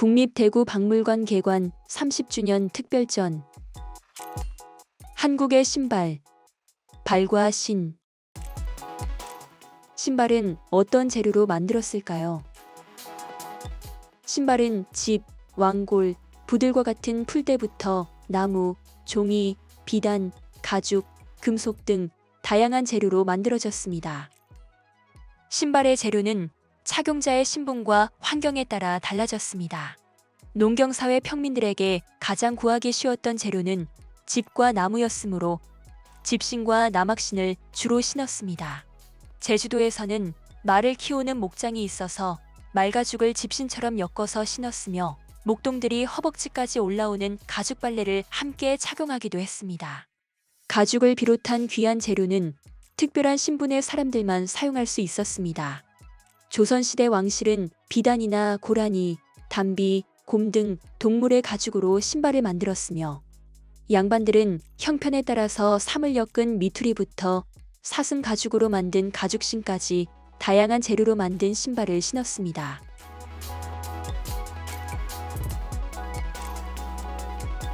국립대구박물관 개관 30주년 특별전 한국의 신발 발과 신 신발은 어떤 재료로 만들었을까요? 신발은 집, 왕골, 부들과 같은 풀대부터 나무, 종이, 비단, 가죽, 금속 등 다양한 재료로 만들어졌습니다. 신발의 재료는 착용자의 신분과 환경에 따라 달라졌습니다. 농경사회 평민들에게 가장 구하기 쉬웠던 재료는 집과 나무였으므로 집신과 나막신을 주로 신었습니다. 제주도에서는 말을 키우는 목장이 있어서 말가죽을 집신처럼 엮어서 신었으며 목동들이 허벅지까지 올라오는 가죽 발레를 함께 착용하기도 했습니다. 가죽을 비롯한 귀한 재료는 특별한 신분의 사람들만 사용할 수 있었습니다. 조선시대 왕실은 비단이나 고라니, 담비, 곰 등 동물의 가죽으로 신발을 만들었으며 양반들은 형편에 따라서 삼을 엮은 미투리부터 사슴 가죽으로 만든 가죽신까지 다양한 재료로 만든 신발을 신었습니다.